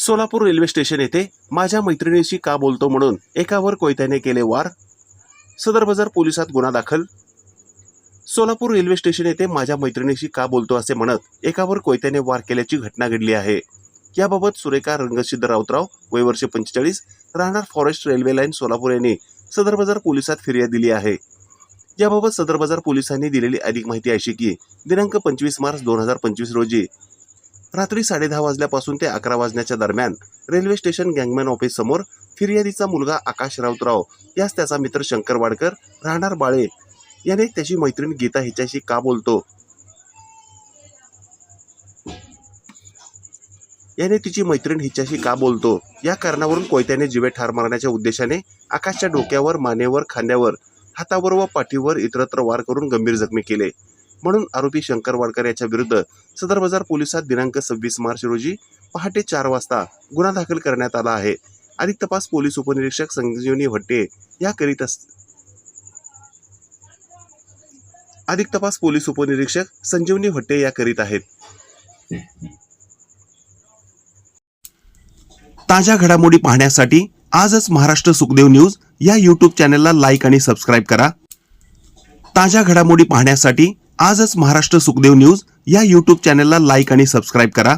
Solapur railway station येथे माझ्या मैत्रिणीशी का बोलतो म्हणून एकावर कोयत्याने केले वार? सदर बाजार पोलिसात गुन्हा दाखल. सोलापूर रेल्वे स्टेशन येथे माझ्या मैत्रिणीशी का बोलतो असे म्हणत एकावर कोयत्याने वार केल्याची घटना घडली आहे. याबाबत सुरेखा रंगसिद्ध राऊतराव वय वर्ष पंचेचाळीस राहणार फॉरेस्ट रेल्वे लाईन सोलापूर यांनी सदर बाजार पोलिसात फिर्याद दिली आहे. याबाबत सदर बाजार पोलिसांनी दिलेली अधिक माहिती अशी की दिनांक पंचवीस मार्च दोन हजार पंचवीस रोजी रात्री साडेदहा वाजल्यापासून ते अकरा वाजण्याच्या दरम्यान रेल्वे स्टेशन गँगमॅन ऑफिस समोर फिर्यादीचा मुलगा आकाश राऊतराव यास त्याचा मित्र शंकर वाडकर राहणार बाळे याने त्याची मैत्रीण गीता हिच्याशी का बोलतो? याने तिची मैत्रीण हिच्याशी का बोलतो? या कारणावरून कोयत्याने जिवे ठार मारण्याच्या उद्देशाने आकाशच्या डोक्यावर मानेवर खांद्यावर हातावर व पाठीवर इतरत्र वार करून गंभीर जखमी केले. म्हणून आरोपी शंकर वाडकर याच्या विरुद्ध सदर बाजार पोलिसात दिनांक सव्वीस मार्च रोजी पहाटे चार वाजता गुन्हा दाखल करण्यात आला आहे. अधिक तपास पोलीस उपनिरीक्षक संजीवनी भट्टे या करीत अस अधिक तपास पोलीस उपनिरीक्षक संजीवनी भट्टे या करीत आहेत. ताज्या घडामोडी पाहण्यासाठी आजच महाराष्ट्र सुखदेव न्यूज या यूट्यूब चॅनलला लाईक आणि सबस्क्राईब करा. ताज्या घडामोडी पाहण्यासाठी आजच महाराष्ट्र सुखदेव न्यूज या यूट्यूब चॅनलला लाईक आणि सबस्क्राईब करा.